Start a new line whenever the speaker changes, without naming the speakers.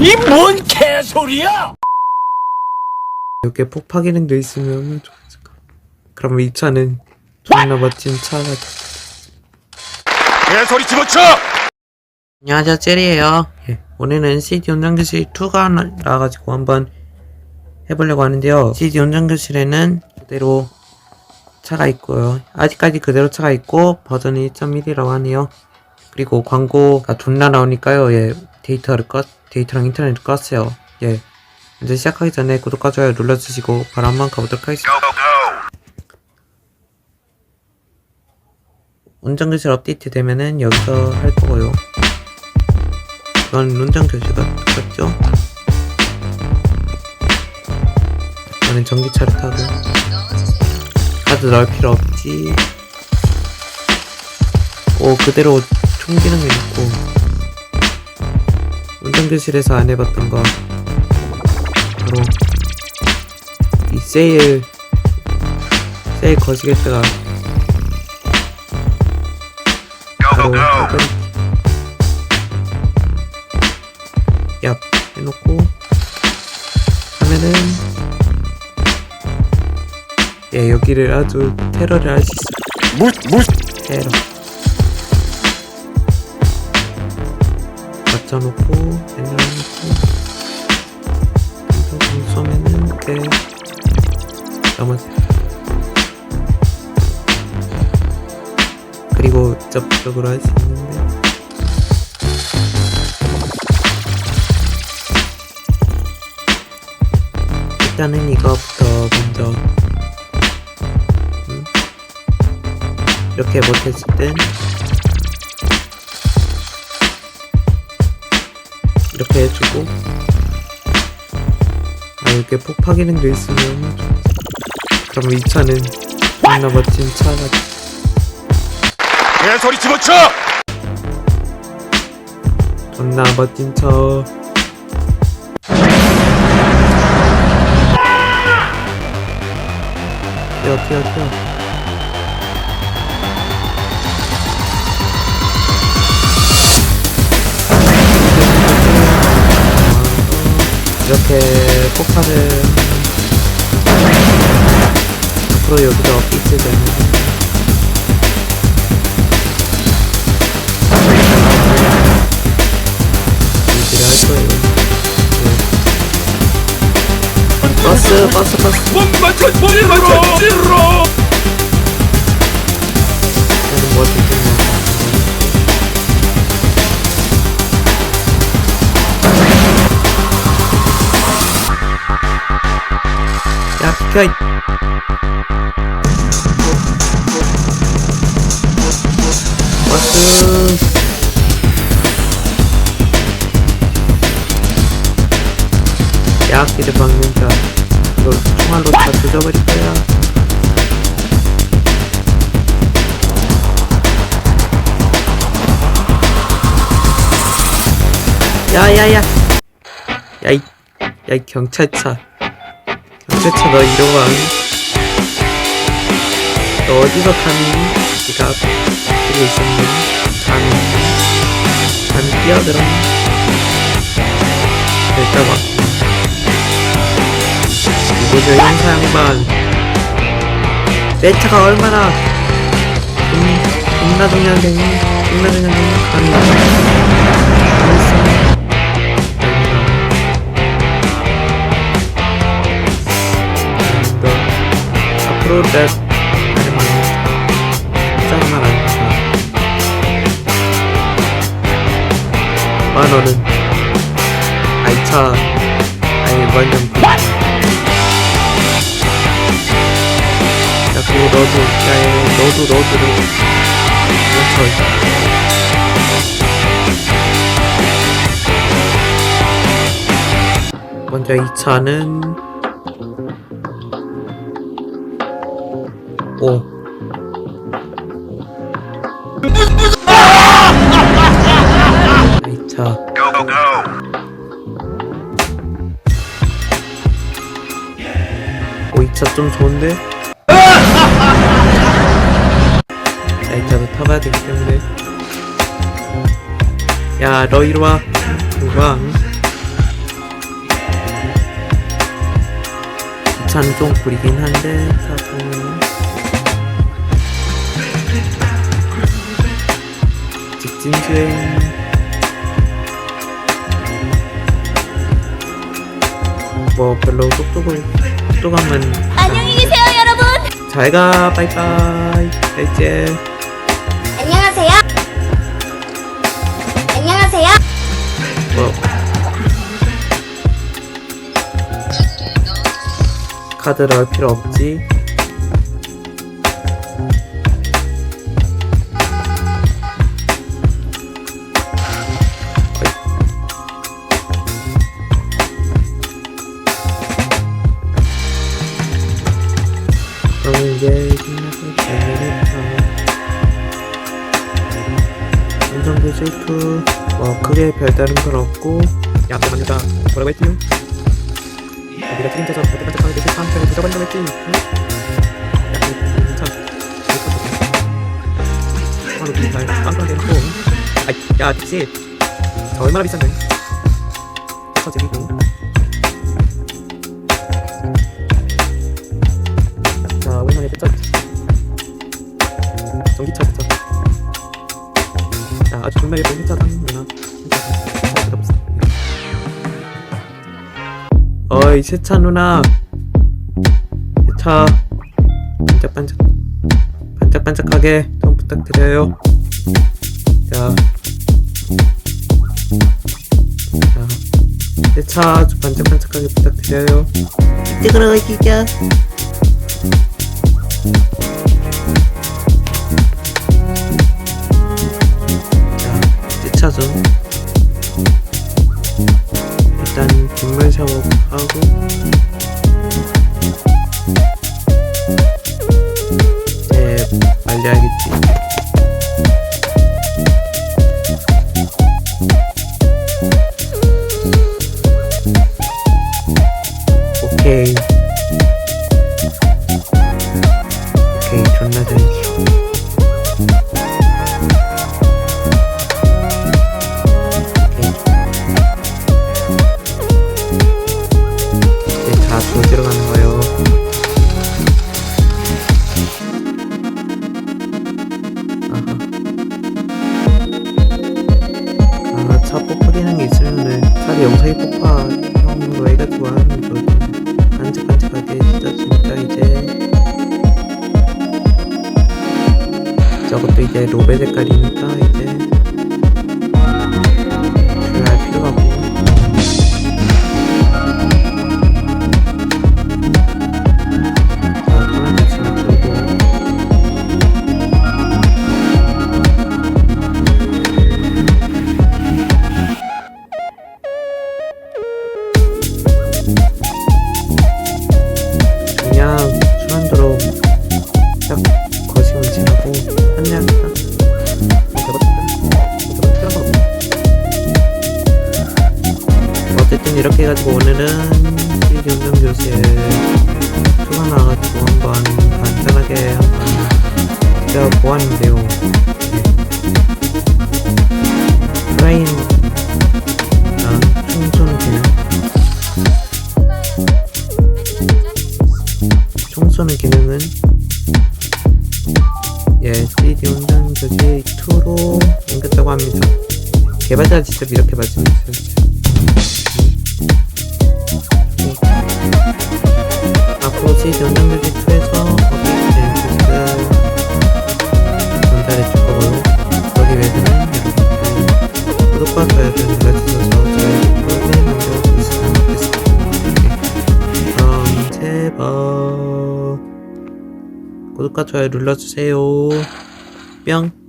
이 뭔 개소리야!
이렇게 폭파 기능도 있으면 좋았을까. 그럼 이 차는 존나 멋진 차가 돼.
개소리 집어쳐!
안녕하세요 젤이에요 예, 오늘은 CD 연장교실 2가 나와가지고 한번 해보려고 하는데요 CD 연장교실에는 그대로 차가 있고요 아직까지 그대로 차가 있고 버전이 1.1이라고 하네요 그리고 광고가 존나 나오니까요 예 데이터를 껐 데이터랑 인터넷을 껐어요. 예. 이제 시작하기 전에 구독과 좋아요 눌러주시고 바로 한번 가보도록 하겠습니다. 운전교실 업데이트 되면은 여기서 할 거고요. 이건 운전교실가 똑같죠? 이거는 전기차를 타고 카드 넣을 필요 없지. 오 그대로 총 기능이 있고 운전교실에서 안 해봤던 거. 바로 이 세일 세일 거시겠다가 바로 얍 해놓고 하면은 예 여기를 아주 테러를 할 수 있어
무, 무,
테러 엔을 해놓고 그래서 공 쏘면은 네 넘어져 그리고 접속으로 할 수 있는데 일단은 이거부터 먼저 음. 이렇게 못했을 땐 이렇게 해주고 아 이렇게 폭파 기능도 있으면 그럼 이 차는 존나 멋진 차가 돼.
개소리 집어쳐!
존나 멋진 차 뛰어 뛰어 뛰어 이렇게 폭탄을 앞으로 여기서 있게 되면 일들을 할 거예요. 네. 버스 버스 버스
못 맞춰, 못 맞춰!
하는 거 켜이 버스 야끼를 박는 자 이거 총알로 다 조져버릴 거야. 야야야. 야이 야이 경찰차 경찰차 너 이러고 안? 너 어디서 타니? 네가 그리고 있었니? 간, 간 뛰어들어 일단 와 누구죠 형사 양반 내 차가 얼마나 돈, 돈나 동양생이 돈나 동양생이 가는 앞으로 내 나를 만나 짱만 안 차. 만 원은. 아이 차 아이 완전 그- 야 그리고 너도 야 너도 너도 너도. 그렇죠 먼저 이 차는 어. 자. 어, 오, 2차 좀 좋은데? 자, 2차도 타봐야 되기 때문에. 야, 너 이리 와. 도망. 2차는 좀 구리긴 한데, 타고. 진 주행 뭐 별로 속도를 속도감은
안녕히 계세요, 여러분.
잘가 빠이빠이 자, 이제
안녕하세요. 안녕하세요.
뭐 카드 넣을 필요 없지 운전교실 2 뭐, 크게 별다른 건 없고 야, 앞에 맞는다. 뭐라고 했지? 우리가 책임져서 반짝반짝하게 대신 파한테를 부숴버린다고 했지? 응? 야, 그, 괜찮. 하루 두달 깜깜하게 해놓고. 아이, 야, 택시. 저 얼마나 비싼데? 터지고. 정말 예쁜. 잘 들어봅시다. 어이 세차 누나. 세차. 반짝반짝. 반짝반짝하게 좀 부탁드려요. 자, 자. 세차 좀 반짝반짝하게 부탁드려요. 이쪽으로 가기자 자 좀 일단 빗물 샤워하고 4 뽀뽀기라는 게 있었는데 4리 영상이 뽀빠 형 너희가 좋아하는 그 간직간직하게 진짜 진짜 이제. 저것도 이제 로베 색깔이니까 이제 운전 교실 투가 나와가지고 한번 간단하게 한번 제가 보았는데요. 프라임 랑 청소는 기능 청소는 기능은 예 3D 운전 교실 2로 옮겼다고 합니다. 개발자가 직접 이렇게 말씀해주셨어요. 제 연장교지 2에서 업데이트된 교수를 전달해 줄 거고요. 그러기 위해서는 여러분들 구독과 좋아요를 눌러주셔서 저희 프로그램 만들어 주시면 좋겠습니다. 네. 그럼 제발 구독과 좋아요 눌러주세요. 뿅.